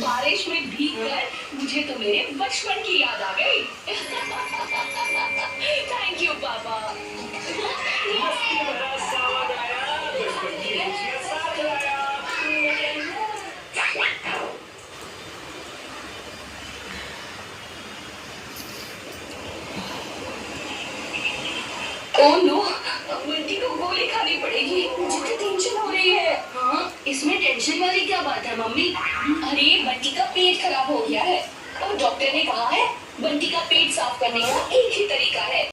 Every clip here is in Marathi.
बारिश में भीग कर मुझे तो मेरे बचपन की याद आ गई। थैंक यू पापा ओ नो बंटी को गोली खानी पड़ेगी। तो इसमें टेंशन वाली क्या बात है मम्मी? अरे बंटी का पेट खराब हो गया है। और डॉक्टर ने कहा है बंटी का पेट साफ करने का एक ही तरीका है।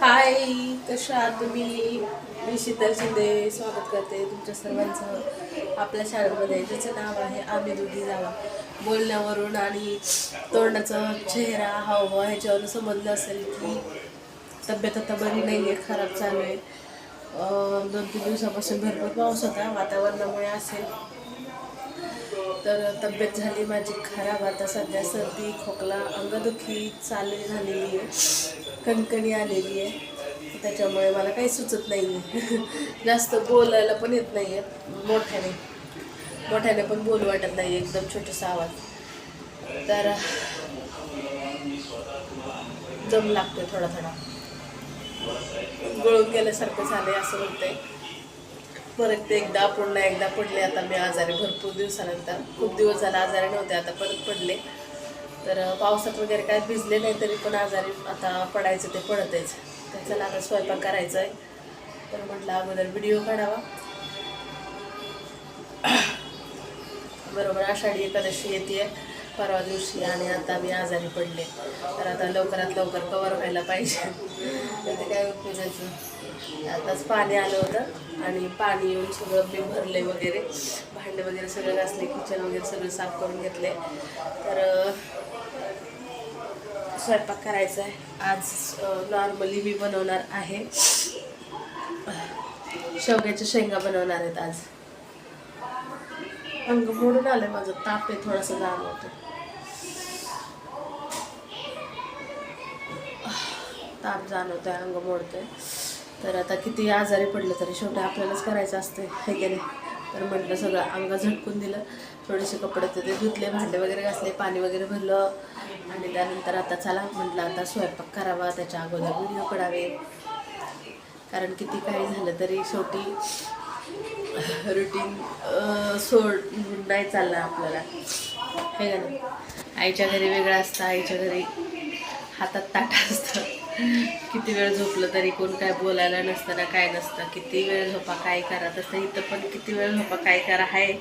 हाय कशा तुम्ही? मी शीतल शिंदे स्वागत करते तुमच्या सर्वांचं. आपल्या शाळेमध्ये ज्याचं नाव आहे आम्ही दुधी जावा. बोलण्यावरून आणि तोंडाचा चेहरा हावभाव ह्याच्यावरून समजलं असेल की तब्येत आता बरी नाही आहे खराब चालू आहे. दोन तीन दिवसापासून भरपूर पाऊस होता वातावरणामुळे असेल. तर तब्येत झाली माझी खराब आता सध्या सर्दी खोकला अंगदुखी चालू झालेली आहे कणकणी आलेली आहे. त्याच्यामुळे मला काही सुचत नाही. आहे जास्त बोलायला पण येत नाही आहे मोठ्याने. मोठ्याने पण बोलू वाटत नाही एकदम छोटासा आवाज. तर दम लागतो थोडा थोडा. गळून गेल्यासारखं झालंय असं म्हणतंय. परत ते एकदा पुन्हा एकदा पडले. आता मी आजारी भरपूर दिवसानंतर. खूप दिवस झाला आजारी नव्हते आता परत पडले. तर पावसात वगैरे काय भिजले नाही तरी पण आजारी आता पडायचं ते पडतच तर चला आता स्वयंपाक करायचा आहे तर म्हटलं अगोदर व्हिडिओ काढावा. बरोबर आषाढी एकादशी येते परवा दिवशी आणि आता मी आजारी पडले. तर आता लवकरात लवकर कवर व्हायला पाहिजे. तर ते काय पूजायचं आताच पाणी आलं होतं आणि पाणी येऊन सगळं मी भरले वगैरे. भांडे वगैरे सगळं घासले किचन वगैरे सगळं साफ करून घेतले. तर स्वयंपाक करायचा आहे. आज नॉर्मली मी बनवणार आहे. शेवग्याच्या शेंगा बनवणार आहेत आज. अंग मोडून आलं माझं. ताप आहे थोडासा जाणवतो ताप आहे अंग मोडतोय. तर आता किती आजारी पडलं तरी शेवटी आपल्यालाच करायचं असतं हे की नाही? तर म्हटलं सगळं अंग झटकून दिलं. थोडेसे कपडे तर ते धुतले भांडे वगैरे घासले पाणी वगैरे भरलं. आणि त्यानंतर आता चला म्हटलं आता स्वयंपाक करावा त्याच्या अगोदर व्हिडिओ काढावे. कारण किती काही झालं तरी शेवटी रुटीन सोड नाही चाललं आपल्याला. हे का नाही? आईच्या घरी वेगळं असतं आईच्या घरी हातात ताटा असतं. किती वेळ झोपलं तरी कोण काय बोलायला नसतं ना काय नसतं. किती वेळ झोपा काय करा. तसं इथं पण किती वेळ झोपा काय करा आहे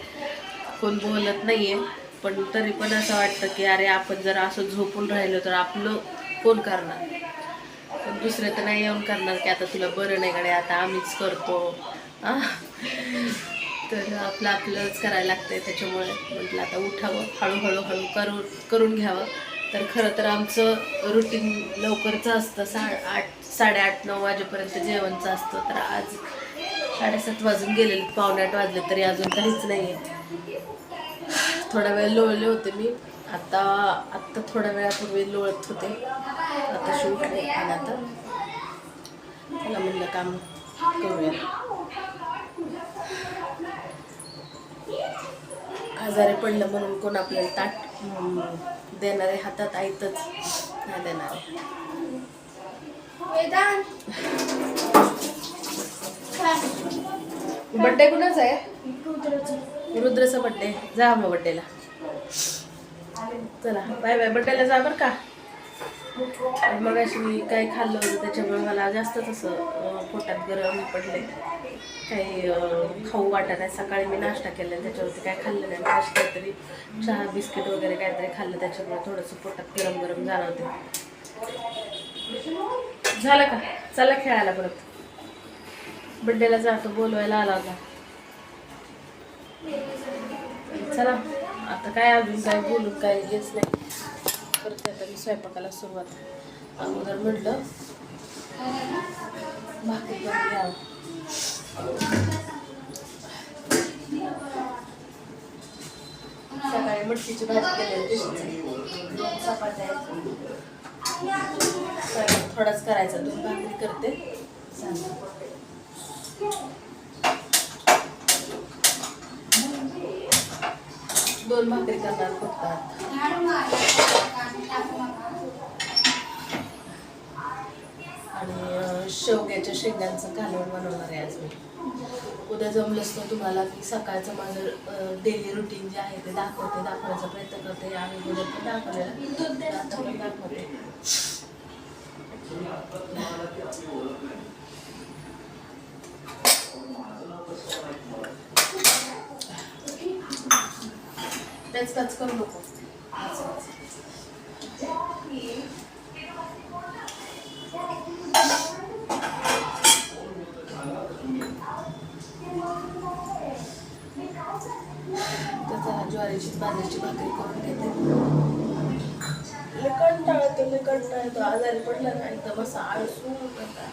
कोण बोलत नाही आहे पण तरी पण असं वाटतं की अरे आपण जर असं झोपून राहिलो तर आपलं कोण करणार? पण दुसरे तर नाही येऊन करणार की आता तुला बरं नाही कडे आता आम्हीच करतो. तर आपलं आपलंच करायला लागतंय त्याच्यामुळे म्हटलं आता उठावं हळूहळू हळू करून करून घ्यावं. तर खरं तर आमचं रुटीन लवकरचं असतं. सा आठ साडेआठ नऊ वाजेपर्यंत जेवणचं असतं. तर आज साडेसात वाजून गेलेले पावणे आठ वाजले तरी अजून काहीच नाही आहे थोडा वेळ लोळले होते मी. आता आत्ता थोड्या वेळापूर्वी लोळत होते. आता उठले आणि आता त्याला म्हणलं काम करूया. आजारी पडलं म्हणून कोण आपल्याला ताट देणारे हातात आयतच नाही देणारे. बड्डे कुणाचा आहे? रुद्रचा. बड्डे जा मग बड्डेला चला बाय बाय. बड्डेला जा बरं का. मग अशी मी काही खाल्लं होतं त्याच्यामुळे मला जास्तच असं पोटात गरम पडले काही खाऊ वाटत नाही. सकाळी मी नाश्ता केला त्याच्यावरती काय खाल्लं नाही. मग काहीतरी चहा बिस्किट वगैरे काहीतरी खाल्लं. त्याच्यामुळे थोडंसं पोटात गरम गरम जाणवते झालं का? चला खेळायला परत. बड्डेला जातो बोलवायला आला होता. चला. आता काय अजून काय बोलून काय हेच नाही. करते आता मी स्वयंपाकाला सुरुवात. अगोदर म्हटलं भाकरी घ्यावं. सकाळी मटकीची भाजी केलेली तशीच चपात्या आहेत. थोडाच करायचा दोन भाकरी करते. दोन भाकरी करणार फक्त आता आणि अं, शेवग्याच्या शेंगांचं कालवण बनवणार आहे आज मी. उद्या जमलंच तर तुम्हाला की सकाळचं माझं डेली रुटीन जे आहे ते दाखवते दाखवण्याचा प्रयत्न करते. आणि उद्या पण दाखवलेलं. दाखवते. त्याच त्याच करू नको. वाच, वाच. त्याचा ज्वारीची बाजरीची भाकरी करून घेते. लय कंटाळा येतो लय कंटाळा येतो आजारी पडला नाही तर मस्त आळसू करता.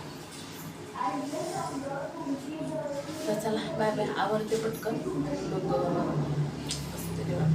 तर चला बाय बाय. आवडते पटकन. मग असते तेव्हा